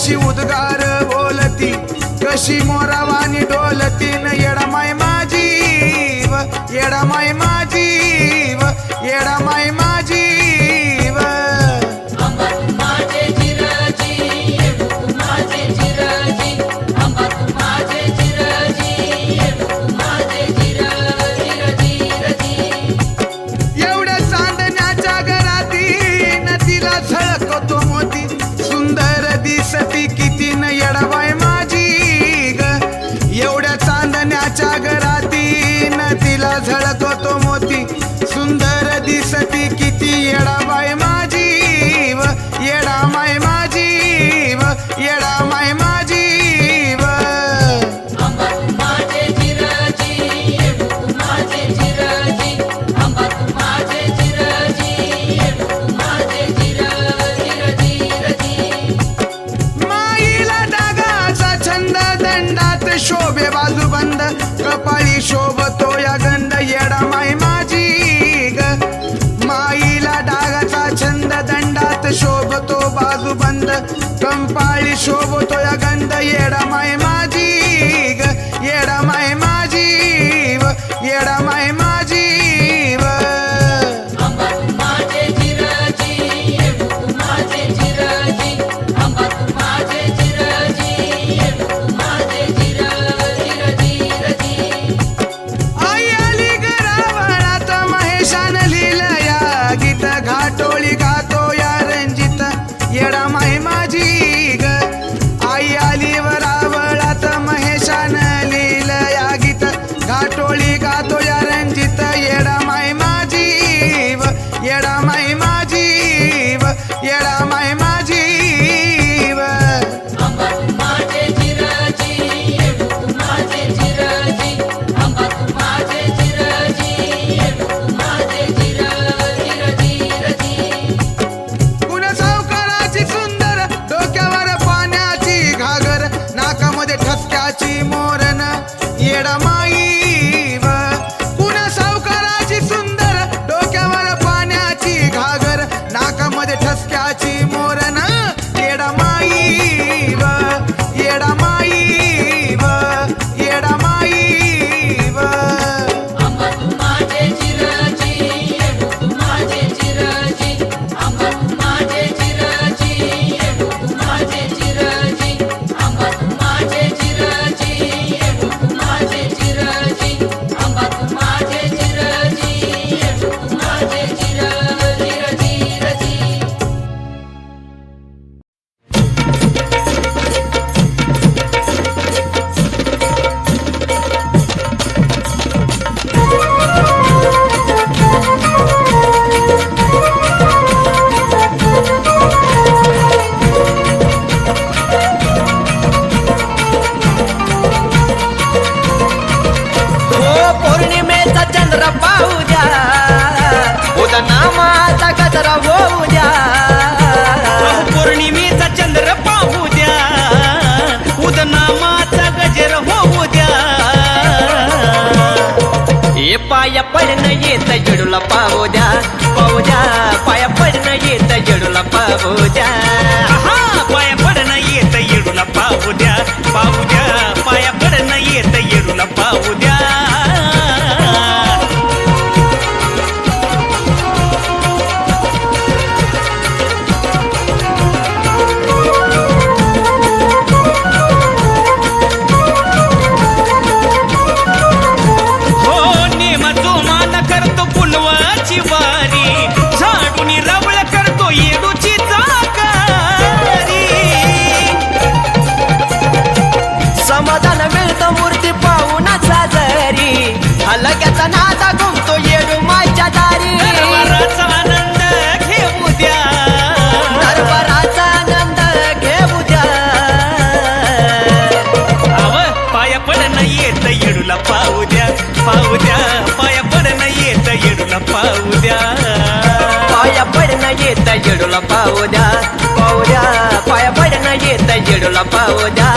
कशी उद्गार बोलती कशी मोरावानी डोलती न येडा माय माझी येडा माय मा छंद कंपाळी शोभतो या गंध येडा माय माझी ग येडा माय माझी येडा माय पाया पडणं येत जडूला पाहू द्या पाहू द्या. पाया पडणं येत जडूला पाहू द्या. जेडूला पाहू द्या पाहू द्या पाया पडणं येत जेडूला पाहू द्या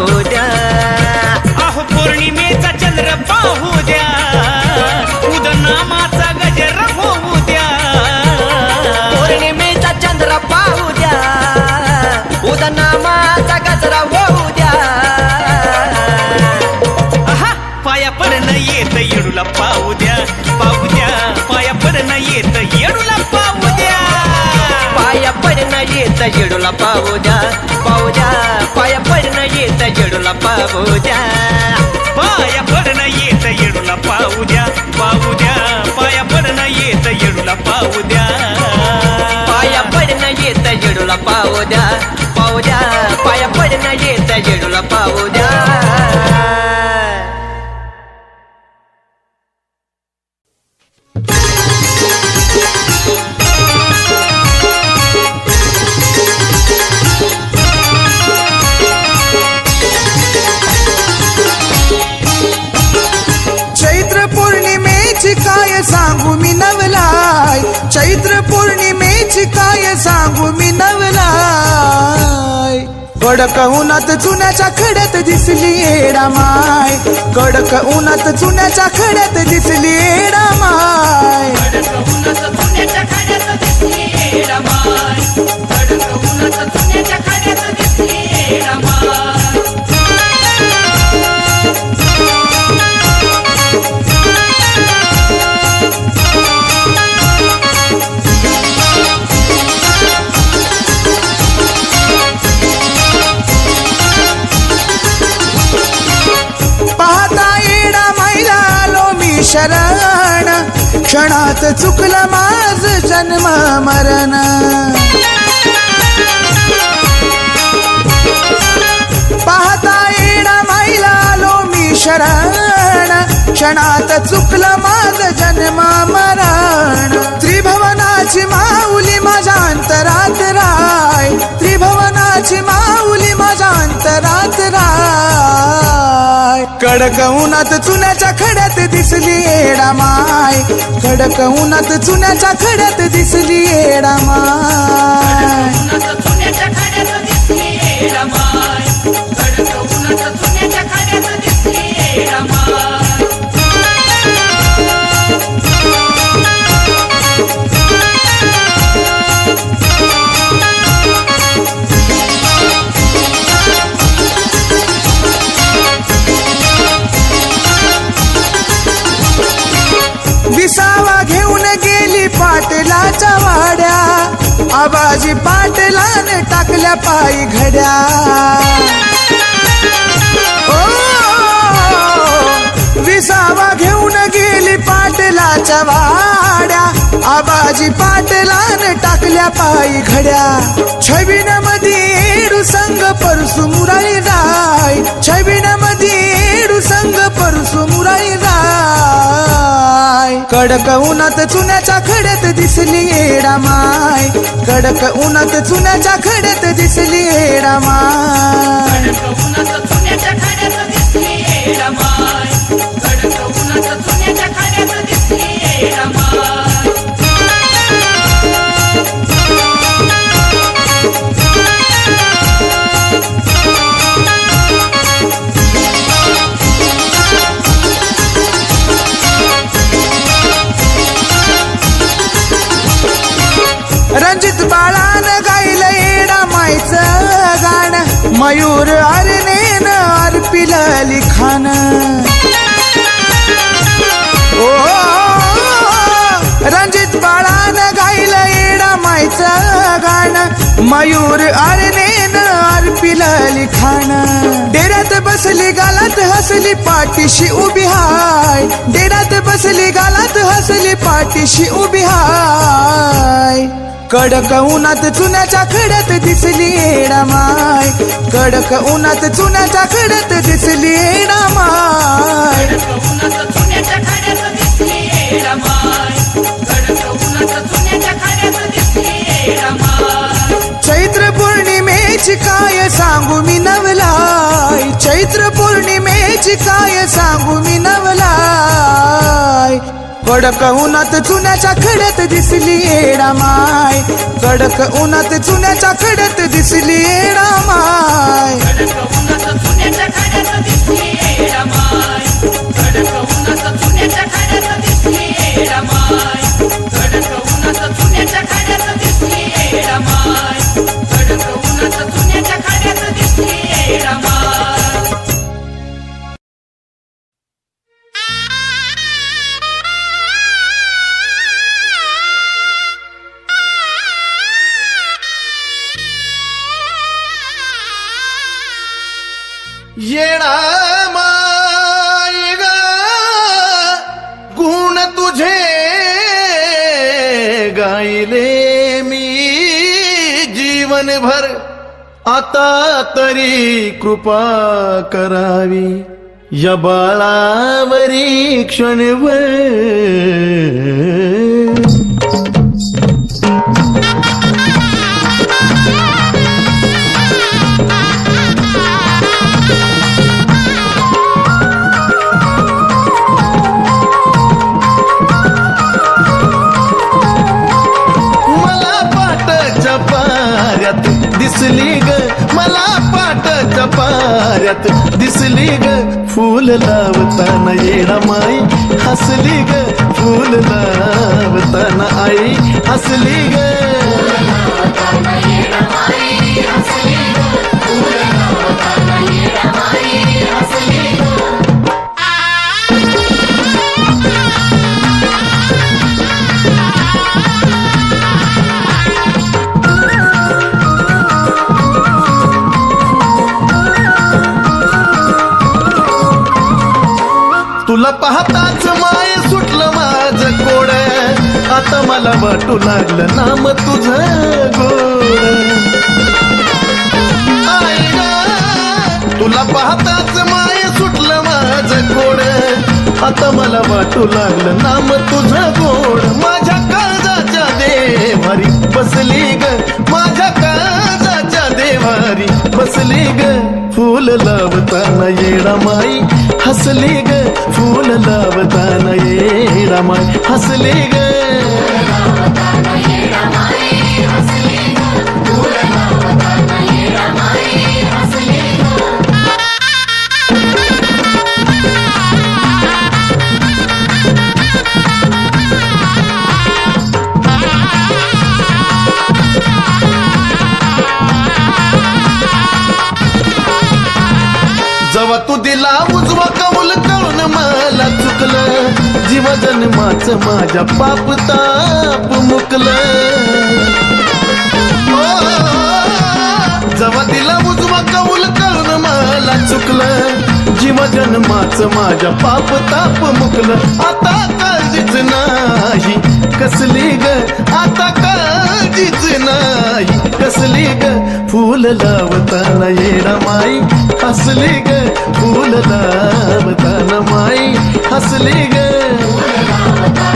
पाहू द्या अहो पौर्णिमेचा चंद्र पाहू द्या. उदनामाचा गजर होऊ द्या. पौर्णिमेचा चंद्र पाहू द्या. उदनामाचा गजरा होऊ द्या. आहा, पाया पडणं येत येडूला पाहू द्या. पाहू द्या पाया पडणं येत येडूला पाहू द्या. पाया पडणं येत जेडूला पाहू द्या. येत पाहू द्या पाया पडणं येत येडूला पाहू द्या. पाहू द्या. पाया पडणं येत येडूला पाहू द्या. पाया पडणं येत जेडूला पाहू द्या. पाहू द्या. पाया पडणं येत जेडूला पाहू द्या. कडक उन्हात चुन्याच्या खड्यात दिसली येडा माय. कडक उन्हात चुन्याच्या खड्यात दिसली येडा माय. शरण. क्षणात चुकलं माझ जन्मा मरण त्रिभवनाची माऊली माझ्या अंतरात राय. त्रिभवनाची माऊली माझ्या अंतरात राय. कडक उन्हात चुन्याच्या खड्यात दिसली येडा माय. कडक उन्हात चुन्याच्या खड्यात दिसली येडा माय. नानाच्या वाड्या आबाजी पाटलान टाकल्या पायी घड्या. छबिनमध्ये रुसंग परसू मुराई राय छबिनमध्ये रुसंग परसू मुराई राय कडक उन्हात चुन्याच्या खड्यात दिसली येडा माय. कडक उन्हात चुन्याच्या खड्यात दिसली येडा माय. गाणं मयूर अरनेन अर्पिल लिखाण ओ रणजित बाळान गायलं येडा मायचं गाणं. मयूर अरनेन अर्पिल लिखाण डेऱ्यात बसली गालात हसली पाठीशी उभी हाय. डेऱ्यात बसली गालात हसली पाठीशी उभी हाय. कडक उन्हात चुन्याच्या खड्यात दिसली येडा माय. कडक उन्हात चुन्याच्या खड्यात दिसली येडा माय. चैत्र पौर्णिमेची काय सांगू मी नवलाय. चैत्र पौर्णिमेची काय सांगू मी नवलाय. कडक उन्हात चुन्याच्या खड्यात दिसली येडा माय. कडक उन्हात चुन्याच्या खड्यात दिसली येडा माय. कडक उन्हात चुन्याच्या खड्यात दिसली रमाय कडक उन्हात चुन्याच्या माय गुण तुझे गायले मी जीवनभर. आता तरी कृपा करावी या बाळावरी क्षणभर. दिसली ग मला पाटाच्या पाऱ्यात. दिसली ग फूल लावताना येणा माई. हसली ग फूल लावताना आई. हसली ग. तुला पाहताच माय सुटलं माझ कोड आता मला वाटू लागलं नाम तुझं गोड. तुला पाहताच माय सुटलं माझ कोड आता मला वाटू लागलं नाम तुझं गोड. माझ्या काळजाच्या देवारी बसली. हसली ग फूल लावताना येडा माई. हसली ग फूल लावताना येडा माई. हसली ग. उजवा कौल कळून मला चुकलं. जीव जन्माच माझ्या पाप ताप मुकलं. जवा जेव्हा दिला उजवा कौल कळून मला चुकलं. जीव जन्माच माझ्या पाप ताप मुकलं. आता काळजीच नाही. कसली ग? आता काळजीच नाही. कसली ग? फूल लावताना येणा माई. हसली ग? फूल लावताना माई. हसली ग?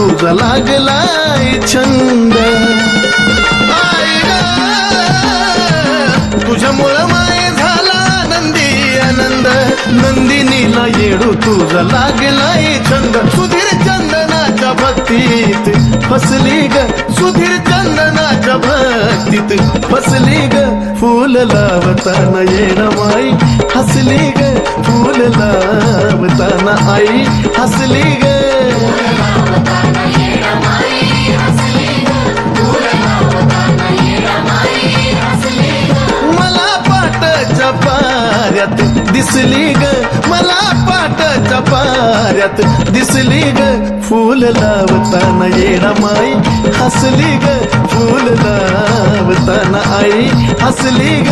तुझा लागलाय छंद. तुझ्यामुळं माय झाला नंदी आनंद. नंदिनीला येडू तुझा लागलाय छंद. सुधीर चंदनाच्या भक्तीत फसली ग. सुधीर चंदनाच्या भक्तीत फसली ग. फूल लावताना येणं माई. हसली ग. फूल लावताना आई. हसली ग. मला पाटाच्या पाऱ्यात दिसली ग. मला पाटाच्या पाऱ्यात दिसली ग. फूल लावताना येणा माई हसली ग. फूल लावताना आई हसली ग.